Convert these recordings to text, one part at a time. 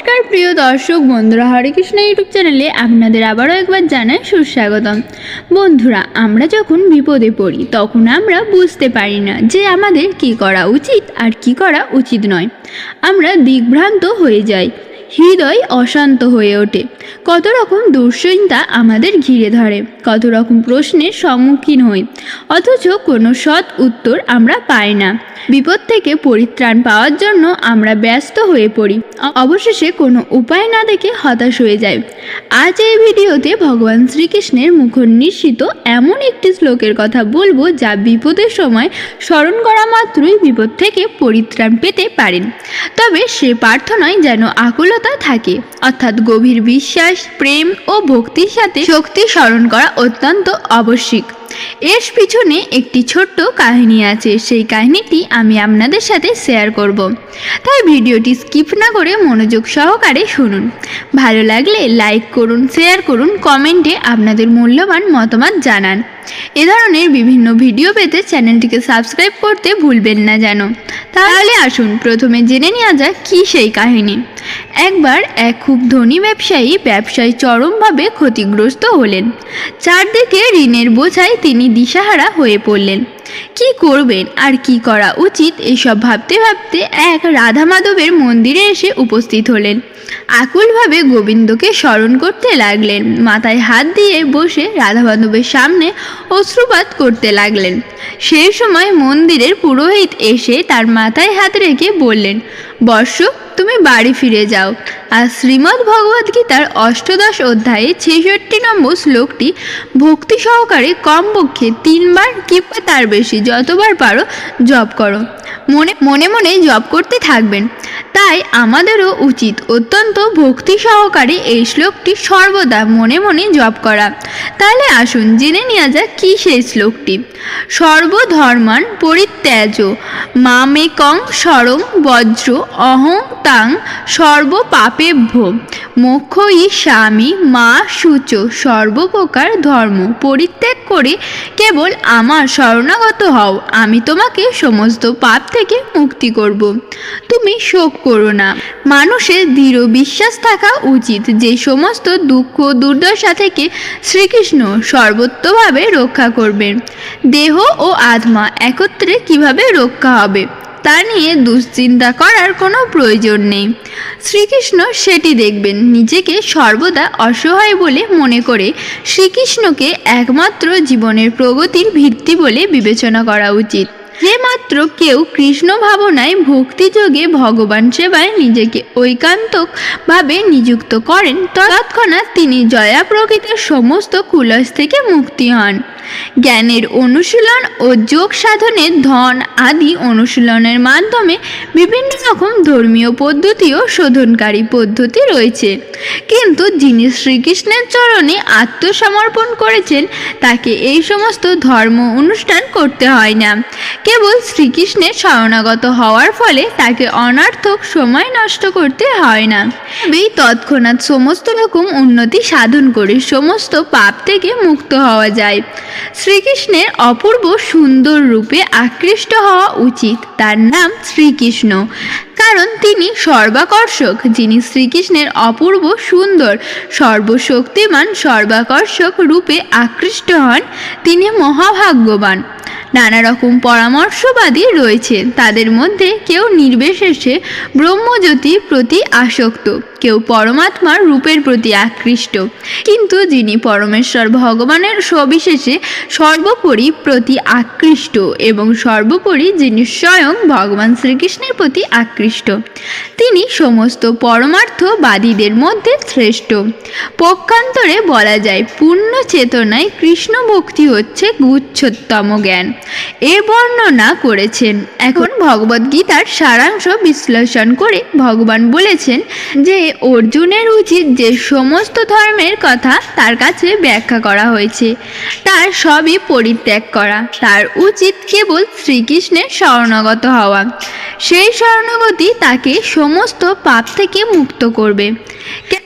নমস্কার, প্রিয় দর্শক বন্ধুরা, হরে কৃষ্ণ ইউটিউব চ্যানেলে আপনাদের আবারও একবার জানাই সুস্বাগতম। বন্ধুরা, আমরা যখন বিপদে পড়ি, তখন আমরা বুঝতে পারি না যে আমাদের কি করা উচিত আর কি করা উচিত নয়। আমরা দিগভ্রান্ত হয়ে যাই। হৃদয় অশান্ত হয়ে ওঠে। কত রকম দুশ্চিন্তা আমাদের ঘিরে ধরে, কত রকম প্রশ্নের সম্মুখীন হই। অথচ কোনো সৎ উত্তর আমরা পাই না। বিপদ থেকে পরিত্রাণ পাওয়ার জন্য আমরা ব্যস্ত হয়ে পড়ি। অবশেষে কোনো উপায় না দেখে হতাশ হয়ে যাই। আজ এই ভিডিওতে ভগবান শ্রীকৃষ্ণের মুখনিশ্চিত এমন একটি শ্লোকের কথা বলব যা বিপদের সময় স্মরণ করা মাত্রই বিপদ থেকে পরিত্রাণ পেতে পারেন। তবে সে প্রার্থনায় যেন আকুলতা থাকে। অর্থাৎ গভীর বিশ্বাস, প্রেম ও ভক্তির সাথে শক্তি স্মরণ করা অত্যন্ত আবশ্যিক। এর পিছনে একটি ছোট্ট কাহিনী আছে, সেই কাহিনীটি আমি আপনাদের সাথে শেয়ার করব। তাই ভিডিওটি স্কিপ না করে মনোযোগ সহকারে শুনুন। ভালো লাগলে লাইক করুন শেয়ার করুন কমেন্টে আপনাদের মূল্যবান মতামত জানান। এ ধরনের বিভিন্ন ভিডিও পেতে চ্যানেলটিকে সাবস্ক্রাইব করতে ভুলবেন না যেন। তাহলে আসুন প্রথমে জেনে নেওয়া যাক কী সেই কাহিনী। একবার এক খুব ধনী ব্যবসায়ী ব্যবসায় চরমভাবে ক্ষতিগ্রস্ত হলেন। চারদিকে ঋণের বোঝায় তিনি দিশাহারা হয়ে পড়লেন। কি করবেন আর কি করা উচিত এসব ভাবতে ভাবতে এক রাধা মাধবের মন্দিরে এসে উপস্থিত হলেন। আকুলভাবে গোবিন্দকে স্মরণ করতে লাগলেন। মাথায় হাত দিয়ে বসে রাধা মাধবের সামনে অশ্রুপাত করতে লাগলেন। সেই সময় মন্দিরের পুরোহিত এসে তার মাথায় হাত রেখে বললেন, বর্ষ, তুমি বাড়ি ফিরে যাও। আর শ্রীমদ্ ভগবদ্ গীতার অষ্টদশ অধ্যায়ে ছেষট্টি নম্বর শ্লোকটি ভক্তি সহকারে কমপক্ষে তিনবার কিংবা তার বেশি যতবার পারো জপ করো। মনে মনে মনে জপ করতে থাকবেন। তাই আমাদেরও উচিত অত্যন্ত ভক্তি সহকারে এই শ্লোকটি সর্বদা মনে মনে জপ করা। তাহলে আসুন, জেনে নেওয়া যাক কী সেই শ্লোকটি। সর্বধর্মান পরিত্যাজ, মামেকং সরং বজ্র, অহং তাং সর্বপাপেভ্য, মোক্ষ স্বামী মা সূচ, সর্বপ্রকার ধর্ম, পরিত্যাগ করে কেবল আমার শরণাগত হও, আমি তোমাকে সমস্ত পাপ থেকে মুক্তি করব। তুমি শোক করো না। মানুষের দৃঢ় বিশ্বাস থাকা উচিত যে সমস্ত দুঃখ দুর্দশা থেকে শ্রীকৃষ্ণ সর্বত্রভাবে রক্ষা করবেন দেহ ও আত্মা একত্রে কীভাবে রক্ষা হবে, তা নিয়ে দুশ্চিন্তা করার কোনো প্রয়োজন নেই। শ্রীকৃষ্ণ সেটি দেখবেন, নিজেকে সর্বদা অসহায় বলে মনে করে শ্রীকৃষ্ণকে একমাত্র জীবনের প্রগতির ভিত্তি বলে বিবেচনা করা উচিত। যে মাত্র কেউ কৃষ্ণ ভাবনায় ভক্তিযোগে ভগবান সেবায় নিজেকে ঐকান্তকভাবে নিযুক্ত করেন, তৎক্ষণাৎ তিনি জয়া প্রকৃতির সমস্ত কুলস থেকে মুক্তি হন। জ্ঞানের অনুশীলন ও যোগ সাধনের ধন আদি অনুশীলনের মাধ্যমে বিভিন্ন রকম ধর্মীয় পদ্ধতি ও শোধনকারী পদ্ধতি রয়েছে। কিন্তু যিনি শ্রীকৃষ্ণের চরণে আত্মসমর্পণ করেছেন, তাকে এই সমস্ত ধর্ম অনুষ্ঠান করতে হয় না। কেবল শ্রীকৃষ্ণের শরণাগত হওয়ার ফলে তাকে অনার্থক সময় নষ্ট করতে হয় না। তবেই তৎক্ষণাৎ সমস্ত রকম উন্নতি সাধন করে সমস্ত পাপ থেকে মুক্ত হওয়া যায়। শ্রীকৃষ্ণের অপূর্ব সুন্দর রূপে আকৃষ্ট হওয়া উচিত, তার নাম শ্রীকৃষ্ণ। কারণ তিনি সর্বাকর্ষক, যিনি শ্রীকৃষ্ণের অপূর্ব সুন্দর, সর্বশক্তিমান সর্বাকর্ষক রূপে আকৃষ্ট হন, তিনি মহাভাগ্যবান। নানা রকম পরামর্শবাদী রয়েছে। তাদের মধ্যে কেউ নির্বিশেষে ব্রহ্মজ্যোতির প্রতি আসক্ত। কেউ পরমাত্মার রূপের প্রতি আকৃষ্ট। কিন্তু যিনি পরমেশ্বর ভগবানের সবিশেষে সর্বোপরি প্রতি আকৃষ্ট এবং সর্বোপরি যিনি স্বয়ং ভগবান শ্রীকৃষ্ণের প্রতি আকৃষ্ট, তিনি সমস্ত পরমার্থবাদীদের মধ্যে শ্রেষ্ঠ। পক্ষান্তরে বলা যায়, পূর্ণ চেতনায় কৃষ্ণ ভক্তি হচ্ছে গুচ্ছতম জ্ঞান। এ বর্ণনা করেছেন এখন ভগবদ্গীতার সারাংশ বিশ্লেষণ করে ভগবান বলেছেন যে অর্জুনের উচিত যে সমস্ত ধর্মের কথা তার কাছে ব্যাখ্যা করা হয়েছে। তার সবই পরিত্যাগ করা। তার উচিত কেবল শ্রীকৃষ্ণের শরণাগত হওয়া। সেই শরণাগতি তাকে সমস্ত পাপ থেকে মুক্ত করবে।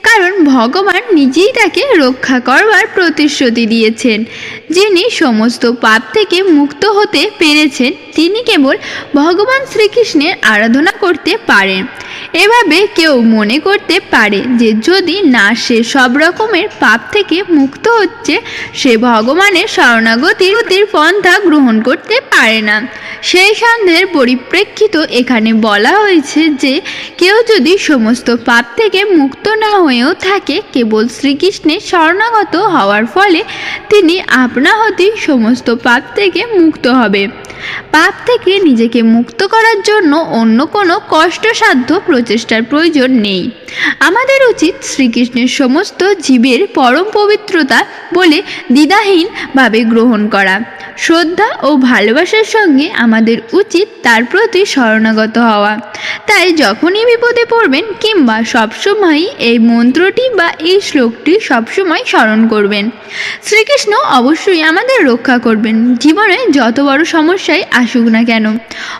কারণ ভগবান নিজেই তাকে রক্ষা করবার প্রতিশ্রুতি দিয়েছেন। যিনি সমস্ত পাপ থেকে মুক্ত হতে পেরেছেন, তিনি কেবল ভগবান শ্রীকৃষ্ণের আরাধনা করতে পারেন। এভাবে কেউ মনে করতে পারে যে যদি না সে সব রকমের পাপ থেকে মুক্ত হচ্ছে, সে ভগবানের শরণাগতির পন্থা গ্রহণ করতে পারে না। সেই সন্দেহের পরিপ্রেক্ষিত এখানে বলা হয়েছে যে কেউ যদি সমস্ত পাপ থেকে মুক্ত না হয়েও থাকে, কেবল শ্রীকৃষ্ণের শরণাগত হওয়ার ফলে তিনি আপনা হতেই সমস্ত পাপ থেকে মুক্ত হবে। পাপ থেকে নিজেকে মুক্ত করার জন্য অন্য কোনো কষ্টসাধ্য প্রচেষ্টার প্রয়োজন নেই। আমাদের উচিত শ্রীকৃষ্ণের সমস্ত জীবের পরম পবিত্রতা বলে দ্বিধাহীনভাবে গ্রহণ করা। শ্রদ্ধা ও ভালোবাসার সঙ্গে আমাদের উচিত তার প্রতি শরণাগত হওয়া। তাই যখনই বিপদে পড়বেন কিংবা সবসময়ই এই মন্ত্রটি বা এই শ্লোকটি সবসময় স্মরণ করবেন। শ্রীকৃষ্ণ অবশ্যই আমাদের রক্ষা করবেন। জীবনে যত বড় সমস্যাই আসুক না কেন?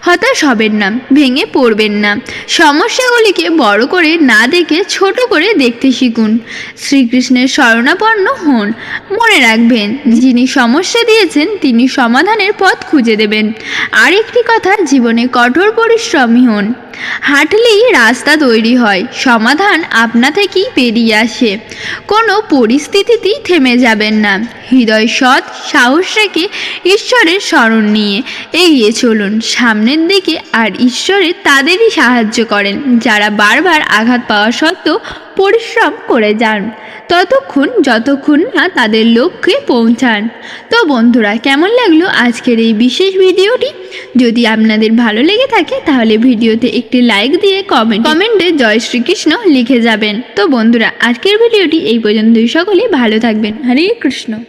হতাশ হবেন না, ভেঙে পড়বেন না। সমস্যাগুলিকে বড় করে না দেখে ছোট করে দেখতে শিখুন। শ্রীকৃষ্ণের শরণাপন্ন হন। মনে রাখবেন, যিনি সমস্যা দিয়েছেন, তিনি সমাধানের পথ খুঁজে দেবেন। আরেকটি কথা, জীবনে কঠোর পরিশ্রমী হন। হাঁটলেই রাস্তা তৈরি হয়, সমাধান আপনা থেকেই বেরিয়ে আসে। কোনো পরিস্থিতিতেই থেমে যাবেন না। হৃদয় সৎ, সাহস রেখে ঈশ্বরের স্মরণ নিয়ে। এগিয়ে চলুন। সামনের দিকে আর ঈশ্বরে তাদেরই সাহায্য করেন, যারা বারবার আঘাত পাওয়া সত্ত্বেও পরিশ্রম করে যান। ততক্ষণ, যতক্ষণ না তাদের লক্ষ্যে পৌঁছান। তো বন্ধুরা, কেমন লাগল আজকের এই বিশেষ ভিডিওটি? যদি আপনাদের ভালো লেগে থাকে, তাহলে ভিডিওতে একটি লাইক দিয়ে কমেন্ট, কমেন্টে জয় শ্রীকৃষ্ণ লিখে যাবেন। তো বন্ধুরা, আজকের ভিডিওটি এই পর্যন্তই। সকলে ভালো থাকবেন। হরে কৃষ্ণ।